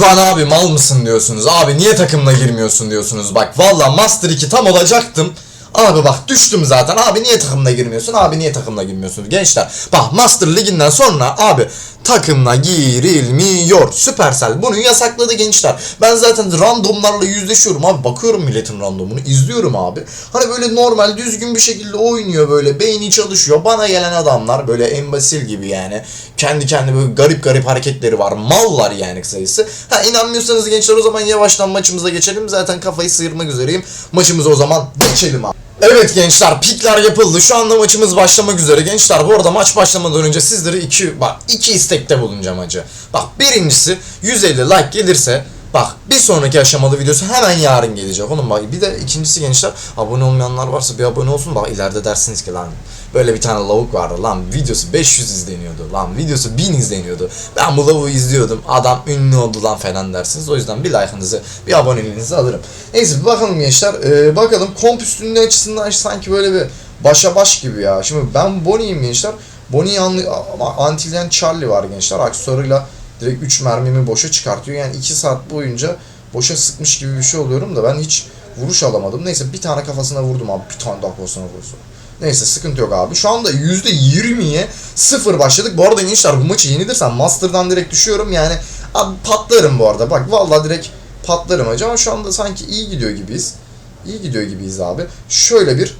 Lan abi mal mısın diyorsunuz. Abi niye takımla girmiyorsun diyorsunuz. Bak valla Master 2 tam olacaktım. Abi bak düştüm zaten. Abi niye takımla girmiyorsun? Abi niye takımla girmiyorsunuz? Gençler bak Master Ligi'nden sonra abi takımla girilmiyor. Supercell bunu yasakladı gençler. Ben zaten randomlarla yüzleşiyorum abi. Bakıyorum milletin randomunu. izliyorum abi. Hani böyle normal düzgün bir şekilde oynuyor böyle. Beyni çalışıyor. Bana gelen adamlar böyle embasil gibi yani. Kendi kendine böyle garip garip hareketleri var. Mallar yani kısacası. Ha inanmıyorsanız gençler o zaman yavaştan maçımıza geçelim. Zaten kafayı sıyırmak üzereyim. Maçımıza o zaman geçelim abi. Evet gençler pikler yapıldı. Şu anda maçımız başlamak üzere. Gençler bu arada maç başlamadan önce sizlere iki bak iki istekte bulunacağım hacı. Bak birincisi 150 like gelirse Bak bir sonraki aşamalı videosu hemen yarın gelecek oğlum. Bak bir de ikincisi gençler abone olmayanlar varsa bir abone olsun. Bak ileride dersiniz ki lan böyle bir tane lavuk vardı lan. Videosu 500 izleniyordu lan. Videosu 1000 izleniyordu. Ben bu lavuğu izliyordum. Adam ünlü oldu lan falan dersiniz. O yüzden bir like'ınızı bir aboneliğinizi alırım. Neyse bir bakalım gençler. Ee, bakalım komp üstünlüğü açısından sanki böyle bir başa baş gibi ya. Şimdi ben Bonnie'yim gençler. Bonnie'yi anlı Antillen Charlie var gençler. Aksesuarıyla direkt 3 mermimi boşa çıkartıyor. Yani 2 saat boyunca boşa sıkmış gibi bir şey oluyorum da ben hiç vuruş alamadım. Neyse bir tane kafasına vurdum abi. Bir tane daha kafasına vursun. Neyse sıkıntı yok abi. Şu anda %20'ye 0 başladık. Bu arada gençler bu maçı yenilirsem Master'dan direkt düşüyorum. Yani abi patlarım bu arada. Bak vallahi direkt patlarım hacı ama şu anda sanki iyi gidiyor gibiyiz. İyi gidiyor gibiyiz abi. Şöyle bir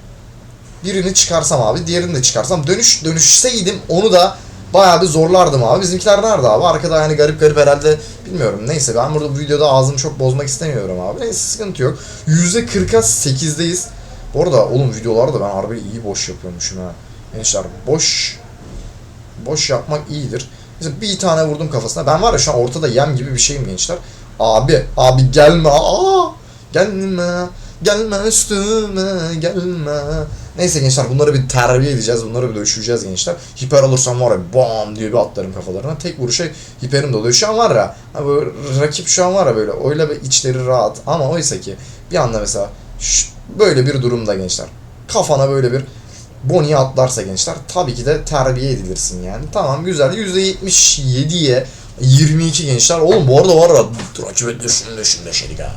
birini çıkarsam abi diğerini de çıkarsam dönüş dönüşseydim onu da bayağı bir zorlardım abi. Bizimkiler nerede abi? Arkada yani garip garip herhalde bilmiyorum. Neyse ben burada bu videoda ağzımı çok bozmak istemiyorum abi. Neyse sıkıntı yok. %40'a 8'deyiz. Bu arada oğlum videolarda ben harbi iyi boş yapıyormuşum ha. Gençler boş boş yapmak iyidir. Mesela bir tane vurdum kafasına. Ben var ya şu an ortada yem gibi bir şeyim gençler. Abi, abi gelme. Aa! Gelme. Gelme üstüme gelme. Neyse gençler bunları bir terbiye edeceğiz. Bunları bir dövüşeceğiz gençler. Hiper alırsam var ya bam diye bir atlarım kafalarına. Tek vuruşa hiperim de oluyor. Şu an var ya ha böyle rakip şu an var ya böyle öyle bir içleri rahat. Ama oysa ki bir anda mesela şş, böyle bir durumda gençler. Kafana böyle bir Bonnie'ye atlarsa gençler tabii ki de terbiye edilirsin yani. Tamam güzel. %77'ye 22 gençler. Oğlum bu arada var ya rakibe düşün düşün döşedik ha.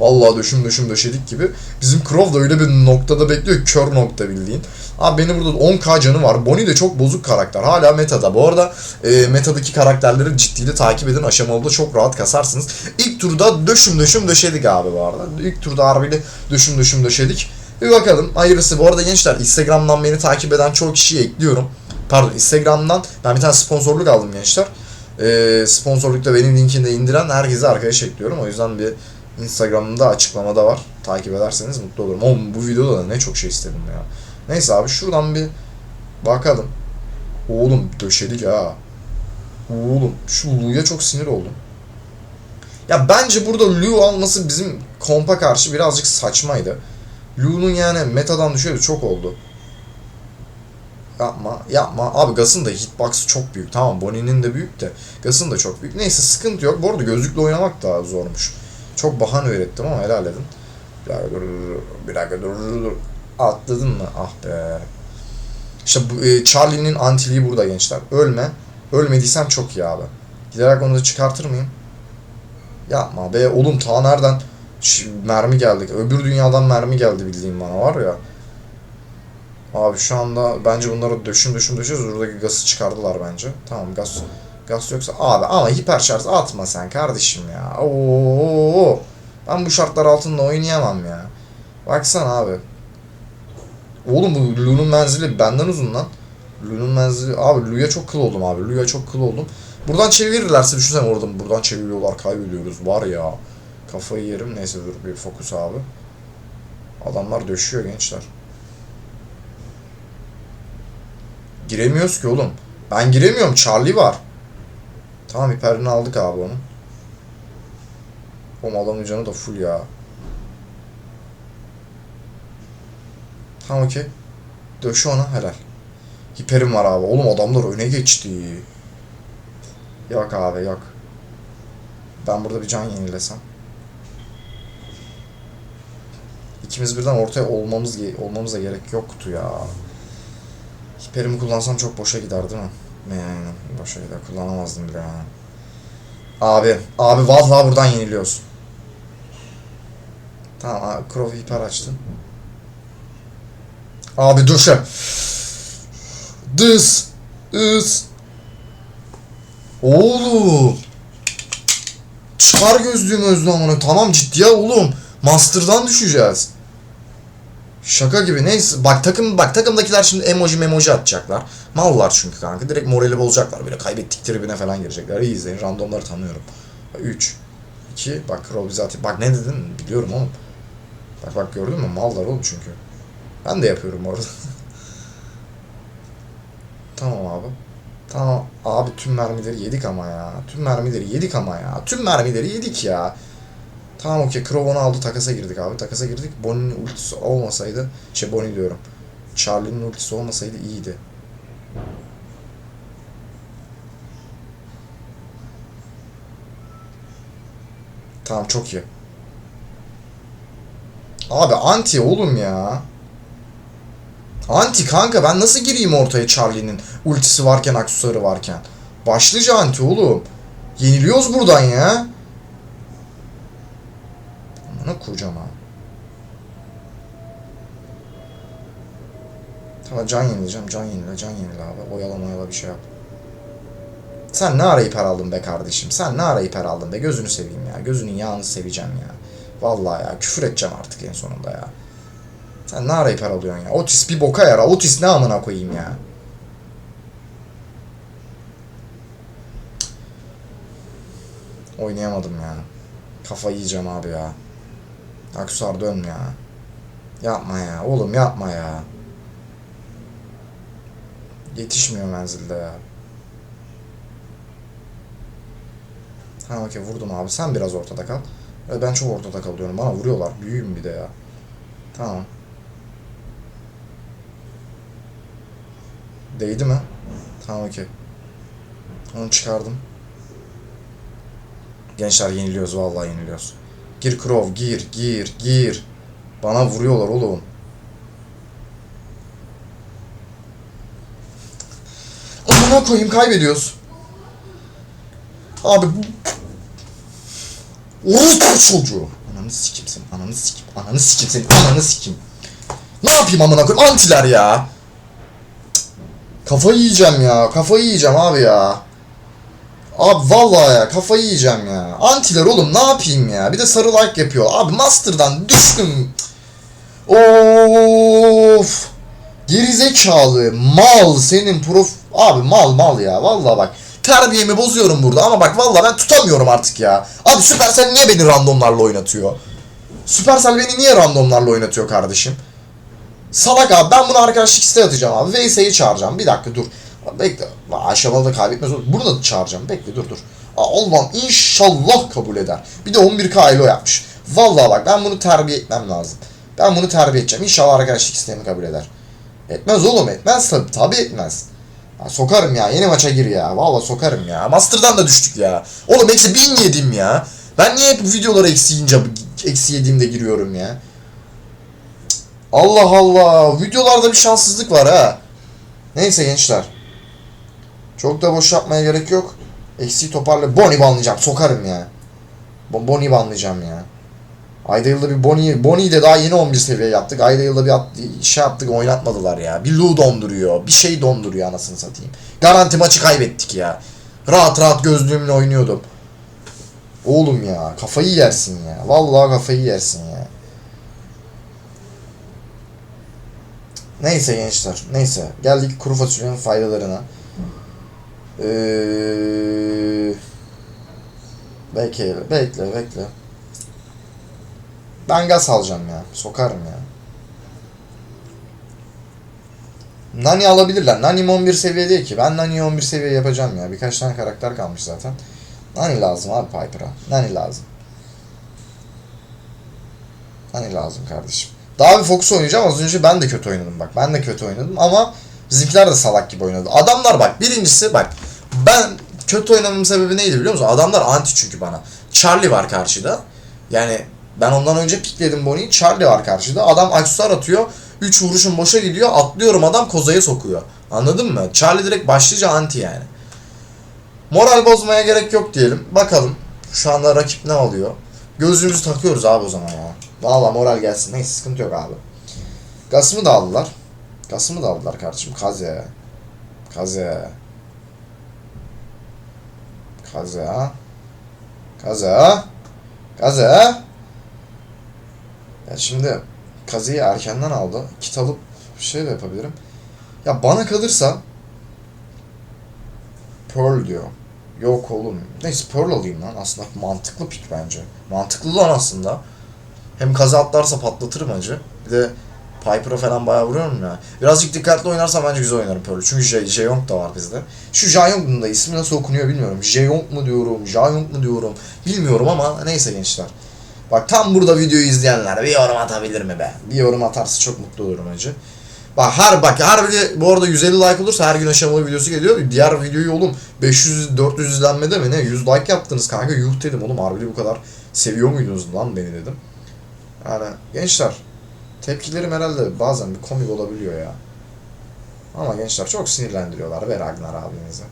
Vallahi düşüm düşüm döşedik gibi. Bizim Crow da öyle bir noktada bekliyor. Kör nokta bildiğin. Abi benim burada 10k canı var. Bonnie de çok bozuk karakter. Hala metada. Bu arada e, metadaki karakterleri ciddi de takip edin. Aşamalıda çok rahat kasarsınız. İlk turda döşüm döşüm döşedik abi bu arada. İlk turda harbiden döşüm döşüm döşedik. Bir bakalım. Hayırlısı. Bu arada gençler Instagram'dan beni takip eden çok kişiyi ekliyorum. Pardon Instagram'dan ben bir tane sponsorluk aldım gençler. Ee, sponsorlukta benim linkini indiren herkese arkadaş ekliyorum. O yüzden bir Instagram'da açıklamada var. Takip ederseniz mutlu olurum. Oğlum bu videoda da ne çok şey istedim ya. Neyse abi şuradan bir bakalım. Oğlum döşedik ha. Oğlum şu Lu'ya çok sinir oldum. Ya bence burada Lu alması bizim kompa karşı birazcık saçmaydı. Lu'nun yani metadan düşüyordu çok oldu. Yapma, yapma. Abi Gas'ın da hitbox'ı çok büyük. Tamam Bonnie'nin de büyük de Gas'ın da çok büyük. Neyse sıkıntı yok. Bu arada gözlükle oynamak daha zormuş. Çok bahane öğrettim ama helal edin. Bir dakika dur, bir dakika dur, dur. Atladın mı? Ah be. İşte bu, e, Charlie'nin antiliği burada gençler. Ölme. Ölmediysen çok iyi abi. Giderek onu da çıkartır mıyım? Yapma be oğlum ta nereden Ş- mermi geldi. Öbür dünyadan mermi geldi bildiğim bana var ya. Abi şu anda bence bunları döşüm döşüm döşüyoruz. Buradaki gazı çıkardılar bence. Tamam gaz gaz yoksa abi ama hiper şarj atma sen kardeşim ya. Oo. Ben bu şartlar altında oynayamam ya. Baksana abi. Oğlum bu Lu'nun menzili benden uzun lan. Lu'nun menzili abi Lu'ya çok kıl oldum abi. Lu'ya çok kıl oldum. Buradan çevirirlerse düşünsene oradan buradan çeviriyorlar kaybediyoruz var ya. Kafayı yerim neyse dur bir fokus abi. Adamlar döşüyor gençler. Giremiyoruz ki oğlum. Ben giremiyorum. Charlie var. Tamam hiperini aldık abi onu. O adamın canı da full ya. Tamam okey. Döşü ona helal. Hiperim var abi. Oğlum adamlar öne geçti. Yok abi yok. Ben burada bir can yenilesem. İkimiz birden ortaya olmamız olmamıza gerek yoktu ya. Hiperimi kullansam çok boşa gider değil mi? Yani boşa gider. Kullanamazdım bile yani. Abi, abi vallahi buradan yeniliyoruz. Tamam abi, Crow hiper açtın. Abi dur şu. Dız. Is. Oğlum. Çıkar gözlüğümü özlü amına. Tamam ciddiye oğlum. Master'dan düşeceğiz. Şaka gibi neyse bak takım bak takımdakiler şimdi emoji memoji atacaklar. Mallar çünkü kanka direkt morali bozacaklar böyle kaybettik tribine falan girecekler. İyi izleyin randomları tanıyorum. 3 2 bak Rob zaten bak ne dedin biliyorum oğlum. Bak bak gördün mü mallar oğlum çünkü. Ben de yapıyorum orada. tamam abi. Tamam abi tüm mermileri yedik ama ya. Tüm mermileri yedik ama ya. Tüm mermileri yedik ya. Tamam okey. Crow onu aldı. Takasa girdik abi. Takasa girdik. Bonnie'nin ultisi olmasaydı. Şey Bonnie diyorum. Charlie'nin ultisi olmasaydı iyiydi. Tamam çok iyi. Abi anti oğlum ya. Anti kanka ben nasıl gireyim ortaya Charlie'nin ultisi varken aksesuarı varken. Başlıca anti oğlum. Yeniliyoruz buradan ya. Kocaman. Tamam can yenileceğim. Can yenile. Can yenile abi. Oyala oyala bir şey yap. Sen ne ara hiper aldın be kardeşim? Sen ne ara hiper aldın be? Gözünü seveyim ya. Gözünün yağını seveceğim ya. Vallahi ya. Küfür edeceğim artık en sonunda ya. Sen ne ara hiper alıyorsun ya? Otis bir boka yara. Otis ne amına koyayım ya? Oynayamadım ya. Kafa yiyeceğim abi ya. Aksar dön ya. Yapma ya. Oğlum yapma ya. Yetişmiyor menzilde ya. Ha okey vurdum abi. Sen biraz ortada kal. Ve ben çok ortada kalıyorum. Bana vuruyorlar. Büyüğüm bir de ya. Tamam. Değdi mi? Tamam okey. Onu çıkardım. Gençler yeniliyoruz vallahi yeniliyoruz. Gir Krov gir gir gir. Bana vuruyorlar oğlum. Amına koyayım kaybediyoruz. Abi bu... Orospu çocuğu. Ananı sikim seni, ananı sikim, ananı sikim seni, ananı sikim. Ne yapayım amına koyayım? Antiler ya. Kafayı yiyeceğim ya, kafayı yiyeceğim abi ya. Abi vallahi ya kafayı yiyeceğim ya. Antiler oğlum ne yapayım ya? Bir de sarı like yapıyor. Abi Master'dan düştüm. Of. Gerizekalı mal senin prof abi mal mal ya vallahi bak terbiyemi bozuyorum burada ama bak vallahi ben tutamıyorum artık ya. Abi Supercell niye beni randomlarla oynatıyor? Supercell beni niye randomlarla oynatıyor kardeşim? Salak abi ben bunu arkadaşlık isteği atacağım abi. VS'yi çağıracağım. Bir dakika dur. Bekle. Aşamalı da kaybetmez. Burada da çağıracağım. Bekle dur dur. Allah'ım inşallah kabul eder. Bir de 11k elo yapmış. Vallahi bak ben bunu terbiye etmem lazım. Ben bunu terbiye edeceğim. İnşallah arkadaşlık isteğimi kabul eder. Etmez oğlum etmez tabi tabi etmez. Ya sokarım ya yeni maça gir ya. Vallahi sokarım ya. Master'dan da düştük ya. Oğlum eksi bin yedim ya. Ben niye hep videoları eksi yiyince eksi yediğimde giriyorum ya. Allah Allah. Videolarda bir şanssızlık var ha. Neyse gençler. Çok da boş yapmaya gerek yok. Eksiği toparla. Bonnie banlayacağım. Sokarım ya. Bo- Bonnie banlayacağım ya. Ayda yılda bir Bonnie, Bonnie'yi de daha yeni 11 seviye yaptık. Ayda yılda bir at, şey yaptık oynatmadılar ya. Bir Lu donduruyor. Bir şey donduruyor anasını satayım. Garanti maçı kaybettik ya. Rahat rahat gözlüğümle oynuyordum. Oğlum ya kafayı yersin ya. Vallahi kafayı yersin ya. Neyse gençler. Neyse. Geldik kuru fasulyenin faydalarına. Ee, bekle, bekle, bekle. Ben gaz alacağım ya. Sokarım ya. Nani alabilirler. Nani 11 seviye değil ki. Ben Nani'yi 11 seviye yapacağım ya. Birkaç tane karakter kalmış zaten. Nani lazım abi Piper'a. Nani lazım. Nani lazım kardeşim. Daha bir Fox oynayacağım. Az önce ben de kötü oynadım bak. Ben de kötü oynadım ama bizimkiler de salak gibi oynadı. Adamlar bak birincisi bak ben kötü oynamamın sebebi neydi biliyor musun? Adamlar anti çünkü bana. Charlie var karşıda. Yani ben ondan önce pikledim Bonnie'yi. Charlie var karşıda. Adam aksesuar atıyor. 3 vuruşun boşa gidiyor. Atlıyorum adam kozaya sokuyor. Anladın mı? Charlie direkt başlıca anti yani. Moral bozmaya gerek yok diyelim. Bakalım şu anda rakip ne alıyor. Gözlüğümüzü takıyoruz abi o zaman ya. Valla moral gelsin. Neyse sıkıntı yok abi. Gasımı da aldılar. Gasımı da aldılar kardeşim. Kaze. Kaze. Kaze. Kaze. Kaze. Ya şimdi Kaze'yi erkenden aldı. Kit alıp şey de yapabilirim. Ya bana kalırsa Pearl diyor. Yok oğlum. Neyse Pearl alayım lan. Aslında mantıklı pick bence. Mantıklı lan aslında. Hem kaza atlarsa patlatırım acı. Bir de Piper'a falan bayağı vuruyorum ya. Birazcık dikkatli oynarsam bence güzel oynarım Pearl'ü. Çünkü J- Jeyong da var bizde. Şu Jeyong'un da ismi nasıl okunuyor bilmiyorum. Jeyong mu diyorum, Jeyong mu diyorum. Bilmiyorum ama neyse gençler. Bak tam burada videoyu izleyenler bir yorum atabilir mi be? Bir yorum atarsa çok mutlu olurum acı. Bak her bak her biri bu arada 150 like olursa her gün aşamalı videosu geliyor. Diğer videoyu oğlum 500 400 izlenmede mi ne 100 like yaptınız kanka yuh dedim oğlum harbi bu kadar seviyor muydunuz lan beni dedim. Yani gençler tepkilerim herhalde bazen bir komik olabiliyor ya. Ama gençler çok sinirlendiriyorlar ver Ragnar abinizi.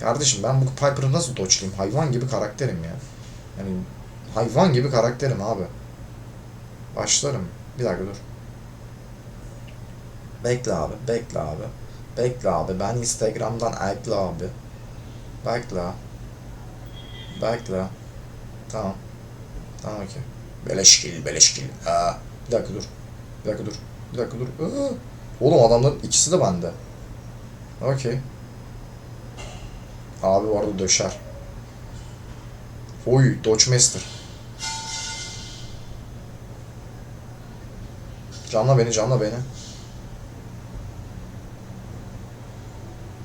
Kardeşim ben bu Piper'ı nasıl doçlayayım? Hayvan gibi karakterim ya. Yani hayvan gibi karakterim abi. Başlarım. Bir dakika dur. Bekle abi, bekle abi. Bekle abi, ben Instagram'dan ekle abi. Bekle. Bekle. Tamam. Tamam okey. Beleşkil, beleşkil. Ha. Bir dakika dur. Bir dakika dur. Bir dakika dur. Aa. Oğlum adamların ikisi de bende. Okey. Abi bu arada döşer. Oy, Dodge Master. Canla beni, canla beni.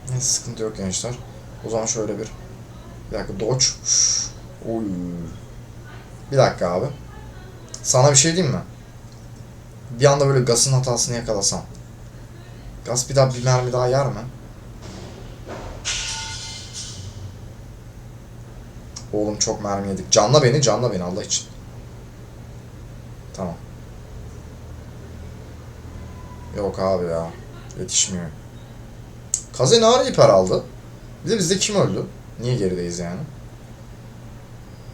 Neyse sıkıntı yok gençler. O zaman şöyle bir... Bir dakika Dodge. Oy. Bir dakika abi. Sana bir şey diyeyim mi? Bir anda böyle Gas'ın hatasını yakalasam. Gas bir daha bir mermi daha yer mi? Oğlum çok mermi yedik. Canla beni, canla beni Allah için. Tamam. Yok abi ya. Yetişmiyor. Kaze ara hiper aldı? Bir de bizde kim öldü? Niye gerideyiz yani?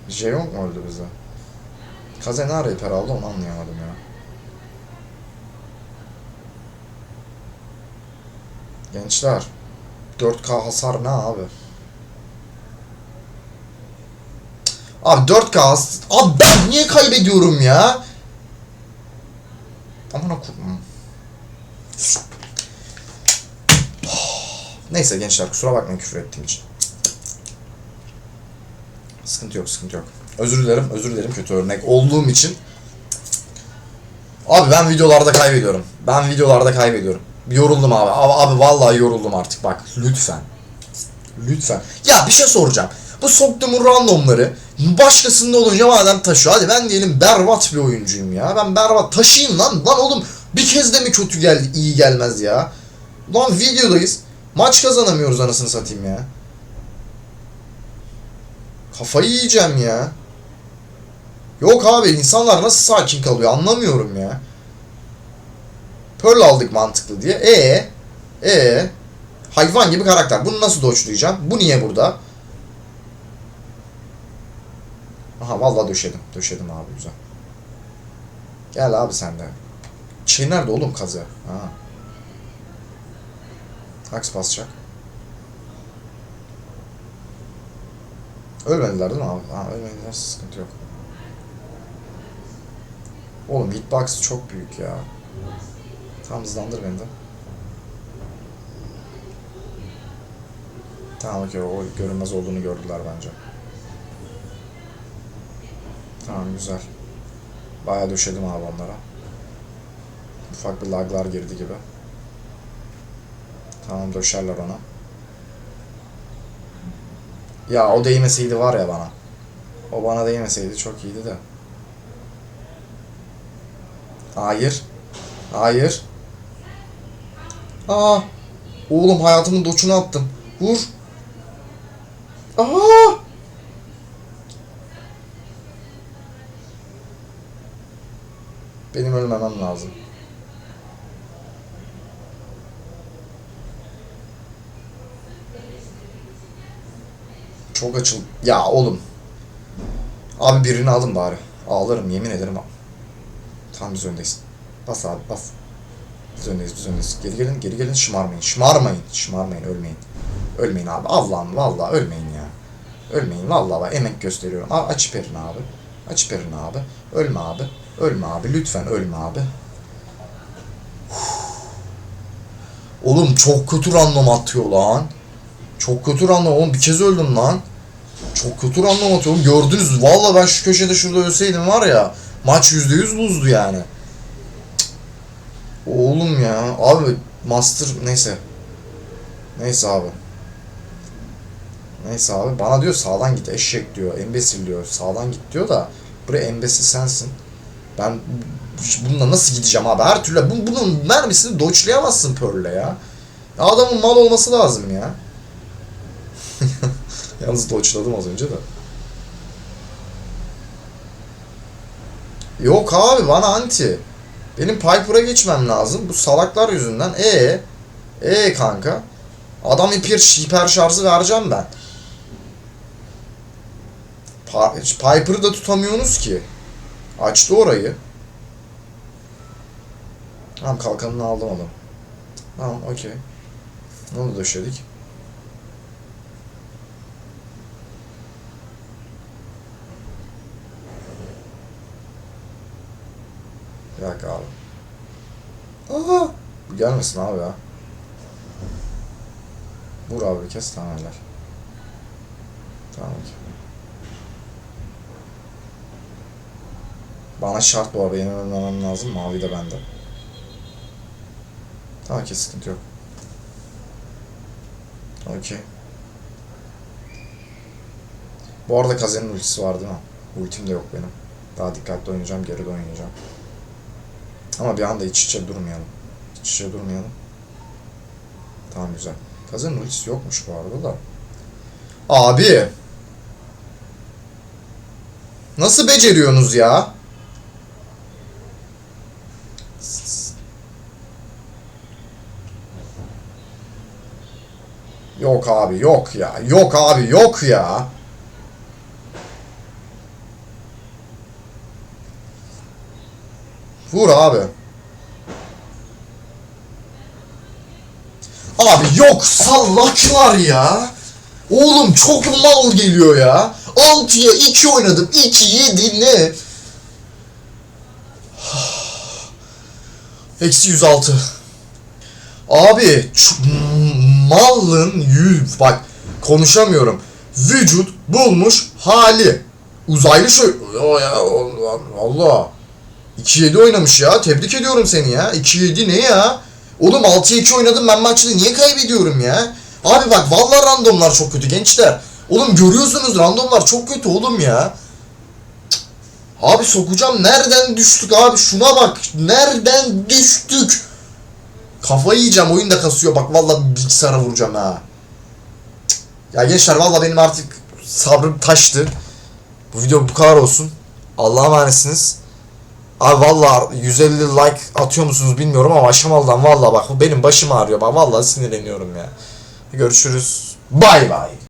Jeyong mu öldü bizde? Kaze ne ara hiper aldı onu anlayamadım ya. Gençler 4K hasar ne abi? Abi 4K has... Abi ben niye kaybediyorum ya? Aman okudum. Neyse gençler kusura bakmayın küfür ettiğim için. Sıkıntı yok sıkıntı yok. Özür dilerim özür dilerim kötü örnek olduğum için. Abi ben videolarda kaybediyorum. Ben videolarda kaybediyorum. Yoruldum abi. Abi, abi vallahi yoruldum artık bak. Lütfen. Lütfen. Ya bir şey soracağım. Bu soktuğumun randomları başkasında olunca madem taşıyor. Hadi ben diyelim berbat bir oyuncuyum ya. Ben berbat taşıyayım lan. Lan oğlum bir kez de mi kötü geldi iyi gelmez ya. Lan videodayız. Maç kazanamıyoruz anasını satayım ya. Kafayı yiyeceğim ya. Yok abi insanlar nasıl sakin kalıyor anlamıyorum ya. Pearl aldık mantıklı diye. E e hayvan gibi karakter. Bunu nasıl dodge'layacağım? Bu niye burada? Aha vallahi döşedim. Döşedim abi güzel. Gel abi sen de. Şey nerede oğlum kazı? Ha. Aks basacak. Ölmediler değil mi abi? Ha ölmediler sıkıntı yok. Oğlum hitbox çok büyük ya. Tamam hızlandır beni de. Tamam okey o görünmez olduğunu gördüler bence. Tamam güzel. Bayağı döşedim abi onlara. Ufak bir laglar girdi gibi. Tamam döşerler ona. Ya o değmeseydi var ya bana. O bana değmeseydi çok iyiydi de. Hayır. Hayır. Aa! Oğlum hayatımın doçunu attım. Vur. Aa! Benim ölmemem lazım. Çok açıl... Ya oğlum. Abi birini alın bari. Ağlarım yemin ederim. Tamam biz öndeyiz. Bas abi bas. Biz öndeyiz biz öndeyiz. Geri gelin geri gelin şımarmayın. Şımarmayın. Şımarmayın ölmeyin. Ölmeyin abi. Allah'ım vallahi ölmeyin ya. Ölmeyin vallahi bak emek gösteriyorum. Abi aç perini abi. Aç perini abi. Ölme abi. Ölme abi. Lütfen ölme abi. Oğlum çok kötü random atıyor lan. Çok kötü random. Oğlum bir kez öldüm lan. Çok kötü random atıyor. Oğlum gördünüz. Valla ben şu köşede şurada ölseydim var ya. Maç %100 buzdu yani. Oğlum ya. Abi Master neyse. Neyse abi. Neyse abi bana diyor sağdan git eşek diyor. Embesil diyor. Sağdan git diyor da buraya embesil sensin. Ben bununla nasıl gideceğim abi? Her türlü bu, bunun mermisini doçlayamazsın Pearl'le. Ya Adamın mal olması lazım ya. Yalnız doçladım az önce de. Yok abi bana anti. Benim Piper'a geçmem lazım. Bu salaklar yüzünden. E e kanka. Adam hiper, hiper şarjı vereceğim ben. Piper'ı da tutamıyorsunuz ki. Açtı orayı. Tamam kalkanını aldım adam. Tamam okey. Onu döşedik. Bir abi. Aha! Gelmesin abi ya. Vur abi kez tamam eller. Tamam okey. Bana şart bu arada benim ölmemem lazım. Mavi de bende. Tamam okey sıkıntı yok. Okey. Bu arada Kazen'in ultisi var değil mi? Ultim de yok benim. Daha dikkatli oynayacağım, geride oynayacağım. Ama bir anda iç içe durmayalım. İç içe durmayalım. Tamam güzel. Kazen'in ultisi yokmuş bu arada da. Abi! Nasıl beceriyorsunuz ya? Yok abi yok ya. Yok abi yok ya. Vur abi. Abi yok sallaklar ya. Oğlum çok mal geliyor ya. 6'ya 2 oynadım. 2 7 ne? Eksi 106. Abi malın yüz bak konuşamıyorum. Vücut bulmuş hali. Uzaylı şey. O ya Allah. Allah. 2-7 oynamış ya. Tebrik ediyorum seni ya. 2-7 ne ya? Oğlum 6'ya 2 oynadım ben maçta niye kaybediyorum ya? Abi bak vallahi randomlar çok kötü gençler. Oğlum görüyorsunuz randomlar çok kötü oğlum ya. Abi sokacağım nereden düştük abi şuna bak. Nereden düştük? Kafayı yiyeceğim oyun da kasıyor bak vallahi bilgisayara vuracağım ha. Ya gençler vallahi benim artık sabrım taştı. Bu video bu kadar olsun. Allah'a emanetsiniz. Abi vallahi 150 like atıyor musunuz bilmiyorum ama aşamalıdan vallahi bak bu benim başım ağrıyor. Bak vallahi sinirleniyorum ya. Görüşürüz. Bay bay.